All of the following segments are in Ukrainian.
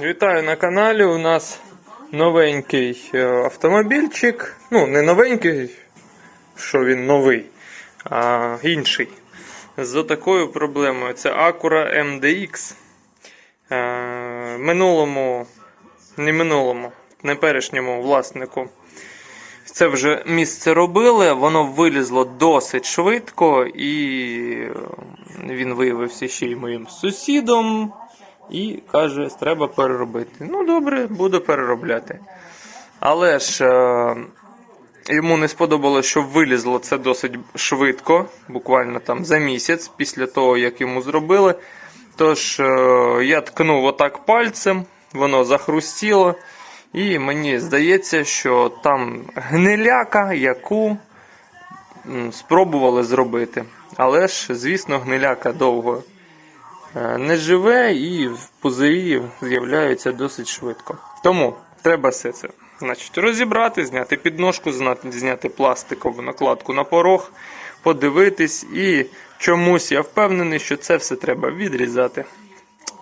Вітаю на каналі. У нас новенький е, автомобільчик. Ну, не новенький, що він новий, а інший. З такою проблемою. Це Acura MDX. Е, Минулому, не минулому, теперішньому власнику. Це вже місце робили, воно вилізло досить швидко, і е, він виявився ще й моїм сусідом. І каже, треба переробити. Ну, добре, буду переробляти. Але ж е, йому не сподобалося, що вилізло це досить швидко, буквально там за місяць після того, як йому зробили. Тож е, я ткнув отак пальцем, воно захрустіло. І мені здається, що там гниляка, яку спробували зробити. Але ж, звісно, гниляка довго не живе і в пузирі з'являються досить швидко. Тому треба все це значить, розібрати, зняти підножку, зняти пластикову накладку на порог, подивитись, і чомусь я впевнений, що це все треба відрізати.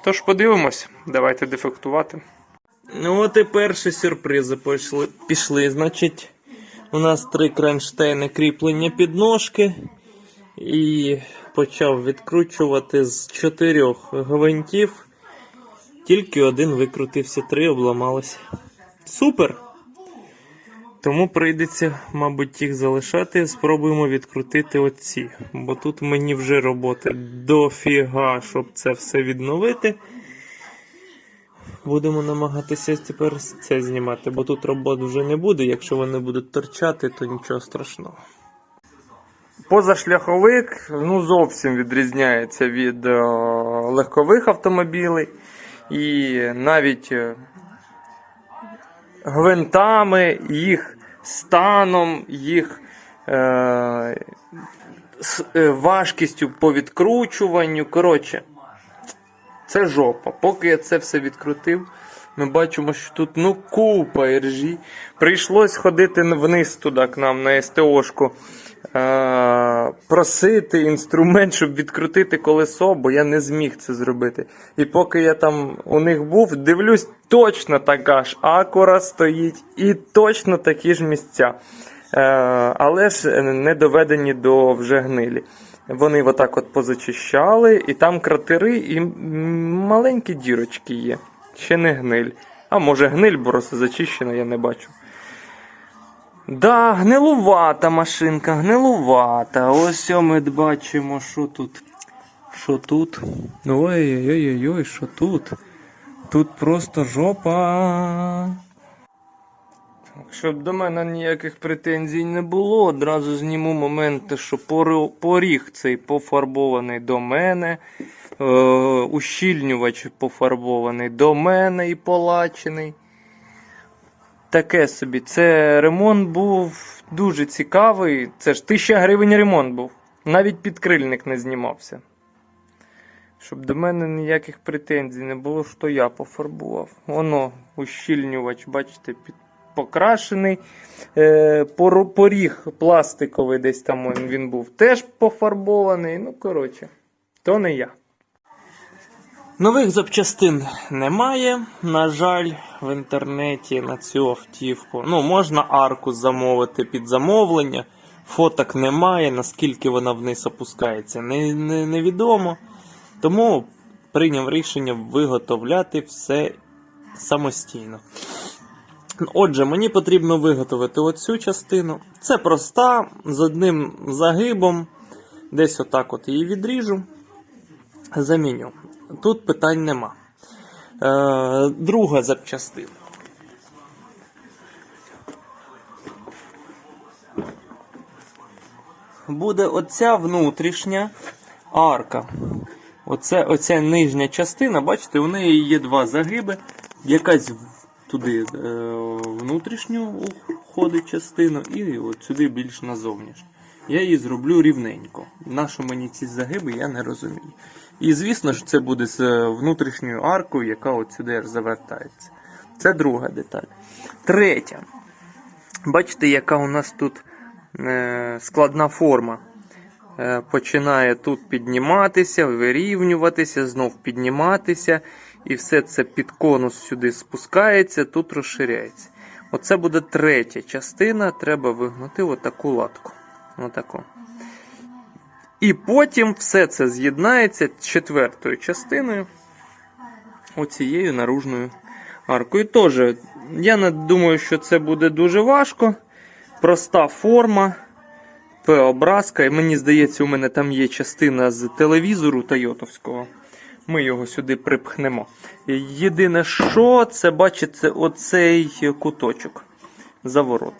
Тож подивимось, давайте дефектувати. Ну, от і перші сюрпризи пішли. пішли. Значить, у нас три кронштейни кріплення підножки. І почав відкручувати з чотирьох гвинтів. Тільки один викрутився, три обламалися. Супер! Тому прийдеться, мабуть, їх залишати. Спробуємо відкрутити оці. Бо тут мені вже роботи дофіга, щоб це все відновити. Будемо намагатися тепер це знімати, бо тут робот вже не буде. Якщо вони будуть торчати, то нічого страшного. Позашляховик ну, зовсім відрізняється від е, легкових автомобілів. І навіть е, гвинтами, їх станом, їх е, е, важкістю по відкручуванню. Коротше, це жопа. Поки я це все відкрутив, ми бачимо, що тут ну купа іржі. Прийшлось ходити вниз туди к нам на СТОшку. Е, просити інструмент, щоб відкрутити колесо, бо я не зміг це зробити. І поки я там у них був, дивлюсь, точно така ж акура стоїть і точно такі ж місця. Е, але ж не доведені до вже гнилі. Вони отак от позачищали, і там кратери, і маленькі дірочки є. Ще не гниль. А може гниль, бо просто зачищена, я не бачу. Да, гнилувата машинка, гнилувата. Ось ми бачимо, що тут. Що тут? Ой-ой-ой, що тут? Тут просто жопа. Щоб до мене ніяких претензій не було, одразу зніму моменти, що поріг цей пофарбований до мене, е, ущільнювач пофарбований до мене і полачений. Таке собі. Це ремонт був дуже цікавий. Це ж 1000 гривень ремонт був. Навіть підкрильник не знімався. Щоб до мене ніяких претензій не було, що я пофарбував. Воно, ущільнювач, бачите, під, покрашений. Е, пор- поріг пластиковий десь там він був теж пофарбований. Ну, коротше, то не я. Нових запчастин немає. На жаль, в інтернеті на цю автівку. Ну, можна арку замовити під замовлення. Фоток немає, наскільки вона вниз опускається, не, не, невідомо. Тому прийняв рішення виготовляти все самостійно. Отже, мені потрібно виготовити оцю частину. Це проста, з одним загибом. Десь отак от її відріжу. Заміню. Тут питань нема. Е, друга запчастина. Буде оця внутрішня арка. Оце, оця нижня частина, бачите, у неї є два загиби. Якась туди е, внутрішню входить частину і от сюди більш на зовнішню. Я її зроблю рівненько. Нащо мені ці загиби, я не розумію. І звісно ж, це буде з внутрішньою аркою, яка от сюди завертається. Це друга деталь. Третя. Бачите, яка у нас тут е, складна форма. Е, починає тут підніматися, вирівнюватися, знов підніматися. і все це під конус сюди спускається, тут розширяється. Оце буде третя частина, треба вигнути отаку латку. Отаку. І потім все це з'єднається четвертою частиною, оцією наружною аркою. Теж, я не думаю, що це буде дуже важко. Проста форма, П-образка. І мені здається, у мене там є частина з телевізору Тойотовського. Ми його сюди припхнемо. Єдине, що це, бачите, оцей куточок заворот.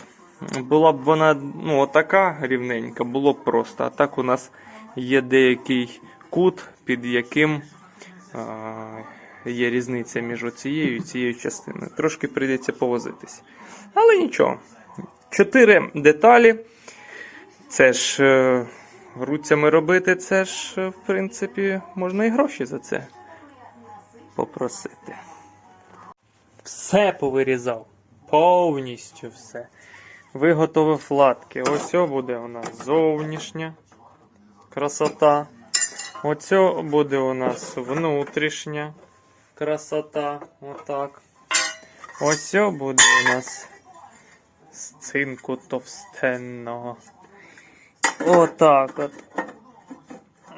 Була б вона ну, отака рівненька, було б просто. А так у нас є деякий кут, під яким є різниця між оцією і цією частиною. Трошки прийдеться повозитись. Але нічого. Чотири деталі. Це ж е, руцями робити, це ж, е, в принципі, можна і гроші за це попросити. Все повирізав. Повністю все. Виготовив латки. Ось буде у нас зовнішня красота. Оцьо буде у нас внутрішня красота. Отак. Ось буде у нас з цинку товстенного. Отак от.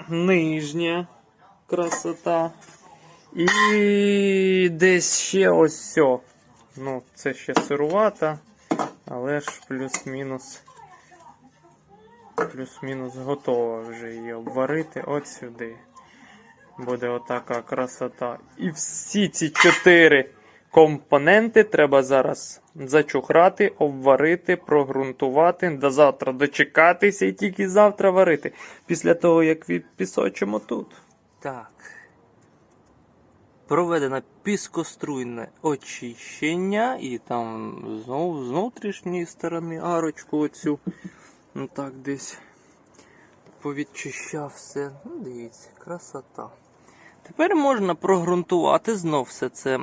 Нижня красота. І десь ще ось. Ну, це ще сирувата, але ж плюс-мінус. Плюс-мінус готова вже її обварити от сюди. Буде отака красота. І всі ці чотири компоненти треба зараз зачухрати, обварити, прогрунтувати, до завтра дочекатися і тільки завтра варити. Після того, як відпісочимо тут. Так. Проведено піскоструйне очищення, і там знову з внутрішньої сторони арочку оцю. Ну так десь повідчищав все. Ну, дивіться, красота. Тепер можна прогрунтувати знов все це,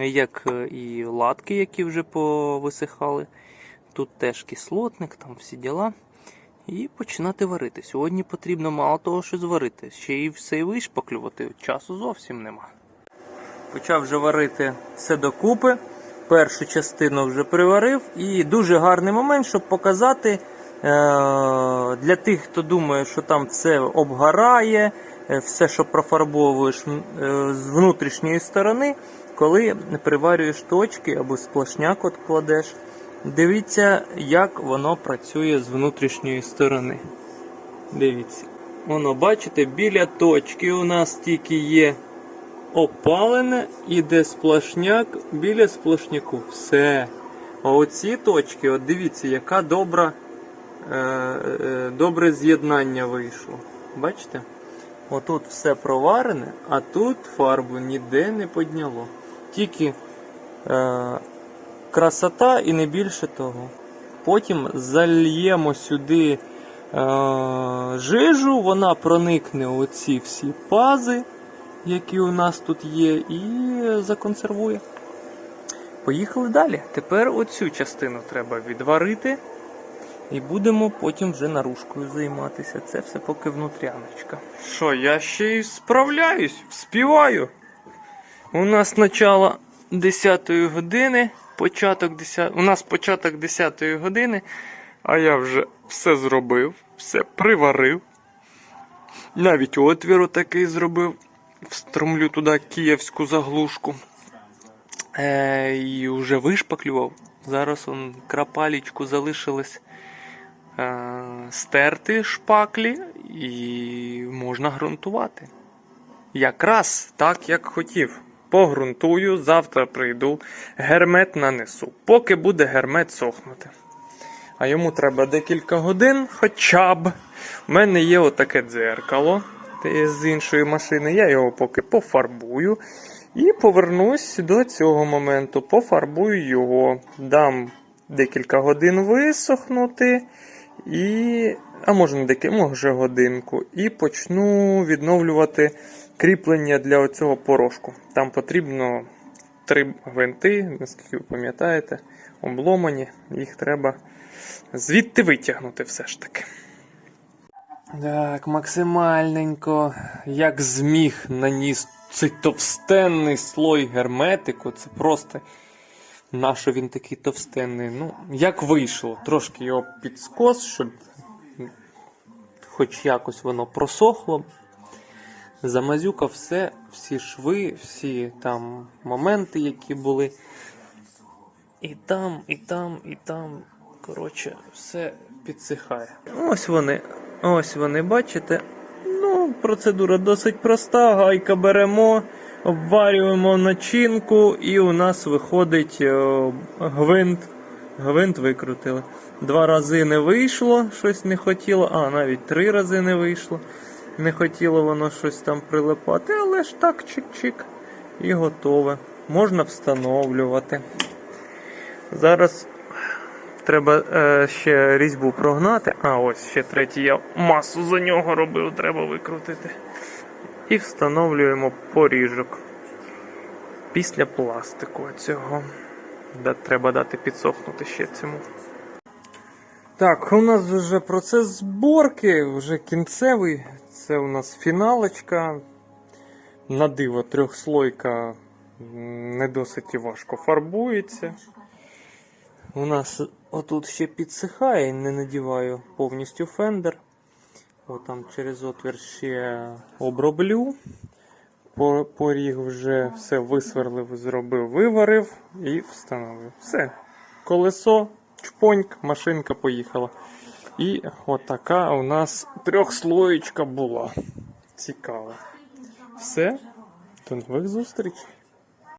як е, і латки, які вже повисихали. Тут теж кислотник, там всі діла. І починати варити. Сьогодні потрібно мало того, що зварити. Ще й все вишпаклювати. Часу зовсім нема. Почав вже варити все докупи. Першу частину вже приварив. І дуже гарний момент, щоб показати для тих, хто думає, що там все обгорає, е, все, що профарбовуєш е, з внутрішньої сторони, коли приварюєш точки або сплошняк от кладеш. Дивіться, як воно працює з внутрішньої сторони. Дивіться. Воно, бачите, біля точки у нас тільки є опалене, іде сплошняк біля сплошняку. Все. А оці точки, от дивіться, яка добра, е, е, добре з'єднання вийшло. Бачите? Отут все проварене, а тут фарбу ніде не підняло. Тільки е, красота і не більше того. Потім зальємо сюди е, жижу, вона проникне у ці всі пази, які у нас тут є, і законсервує. Поїхали далі. Тепер оцю частину треба відварити. І будемо потім вже наружкою займатися. Це все поки внутряночка. Що, я ще й справляюсь, співаю. У нас начало 10 години, початок 10... у нас початок 10 години, а я вже все зробив, все приварив. Навіть отвір такий зробив. Встромлю туди київську заглушку. Е, і вже вишпаклював. Зараз он крапалічку залишилось стерти шпаклі і можна ґрунтувати. Якраз так, як хотів. Погрунтую, завтра прийду, гермет нанесу, поки буде гермет сохнути. А йому треба декілька годин хоча б. У мене є отаке дзеркало з іншої машини. Я його поки пофарбую. І повернусь до цього моменту. Пофарбую його. Дам декілька годин висохнути. І, а може не декілька, може годинку. І почну відновлювати кріплення для цього порошку. Там потрібно три гвинти, наскільки ви пам'ятаєте, обломані. Їх треба звідти витягнути все ж таки. Так, максимальненько, як зміг, наніс цей товстенний слой герметику. Це просто. Нащо він такий товстенний? Ну, як вийшло? Трошки його підскос, щоб хоч якось воно просохло. Замазюкав все, всі шви, всі там моменти, які були. І там, і там, і там. Коротше, все підсихає. Ось вони. Ось вони, бачите. Ну, процедура досить проста. Гайка беремо, обварюємо начинку, і у нас виходить е, гвинт. Гвинт викрутили. Два рази не вийшло, щось не хотіло, а навіть три рази не вийшло. Не хотіло воно щось там прилипати, але ж так, чик-чик. І готове. Можна встановлювати. Зараз треба е, ще різьбу прогнати. А ось ще третій я масу за нього робив, треба викрутити. І встановлюємо поріжок. Після пластику цього. Да, треба дати підсохнути ще цьому. Так, у нас вже процес зборки, вже кінцевий. Це у нас фіналочка. На диво трьохслойка не досить важко фарбується. У нас отут ще підсихає, не надіваю повністю фендер. От там через отвір ще оброблю. Поріг вже все висверлив, зробив, виварив і встановив. Все. Колесо, чпоньк, машинка поїхала. І отака у нас трьохслоєчка була. Цікаво. Все. До нових зустрічей.